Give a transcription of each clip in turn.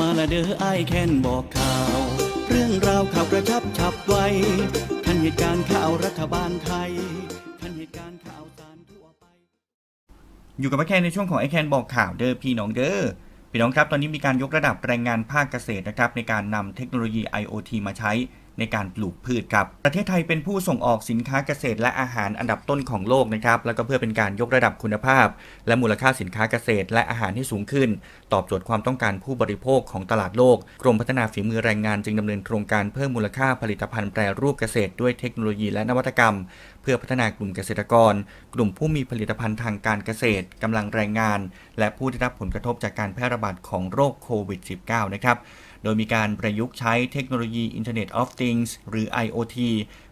มาละเด้อไอแค้นบอกข่าว เรื่องราวข่าวกระชับฉับไวทันเหตุการณ์ข่าวรัฐบาลไทยทันเหตุการณ์ข่าวสารทั่วไป อยู่กับแม่แคนในช่วงของไอแคนบอกข่าวเด้อพี่น้องเด้อพี่น้องครับตอนนี้มีการยกระดับแรงงานภาคเกษตรนะครับในการนำเทคโนโลยี IoT มาใช้ ในการปลูกพืชครับ ประเทศไทยเป็นผู้ส่งออกสินค้าเกษตรและอาหารอันดับต้นของโลกนะครับ แล้วก็เพื่อเป็นการยกระดับคุณภาพ และมูลค่าสินค้าเกษตร และอาหารให้สูงขึ้น ตอบโจทย์ความต้องการผู้บริโภคของตลาดโลก กรมพัฒนาฝีมือแรงงานจึงดำเนินโครงการเพิ่มมูลค่าผลิตภัณฑ์แปรรูปเกษตรด้วยเทคโนโลยีและนวัตกรรม เพื่อพัฒนากลุ่มเกษตรกร กลุ่มผู้มีผลิตภัณฑ์ทางการเกษตรกำลังแรงงาน และผู้ได้รับผลกระทบจากการแพร่ระบาดของโรคโควิด -19 นะครับโดยมีการประยุกต์ใช้เทคโนโลยี Internet of Things หรือ IoT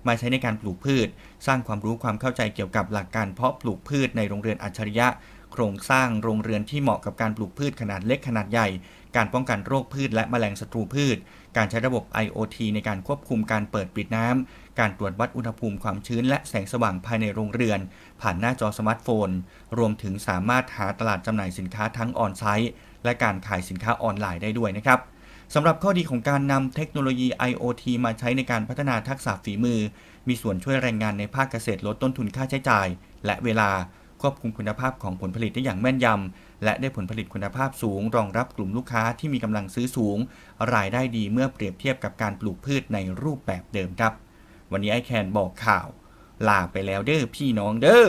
มาใช้ในการปลูกพืช สร้างความรู้ความเข้าใจเกี่ยวกับหลักการเพาะปลูกพืชในโรงเรือนอัจฉริยะ โครงสร้างโรงเรือนที่เหมาะกับการปลูกพืชขนาดเล็กขนาดใหญ่ การป้องกันโรคพืชและแมลงศัตรูพืช การใช้ระบบ IoT ในการควบคุมการเปิดปิดน้ำ การตรวจวัดอุณหภูมิความชื้นและแสงสว่างภายในโรงเรือน ผ่านหน้าจอสมาร์ทโฟน รวมถึงสามารถหาตลาดจำหน่ายสินค้าทั้งออนไซต์และการขายสินค้าออนไลน์ได้ด้วยนะครับ สำหรับข้อดีของการนำเทคโนโลยี IoT มาใช้ในการพัฒนาทักษะฝีมือ มีส่วนช่วยแรงงานในภาคเกษตรลดต้นทุนค่าใช้จ่าย และเวลาควบคุมคุณภาพของผลผลิตได้อย่างแม่นยำ และได้ผลผลิตคุณภาพสูง รองรับกลุ่มลูกค้าที่มีกำลังซื้อสูง รายได้ดีเมื่อเปรียบเทียบกับการปลูกพืชในรูปแบบเดิมครับ วันนี้ไอแคนบอกข่าว ลาไปแล้วเด้อพี่น้องเด้อ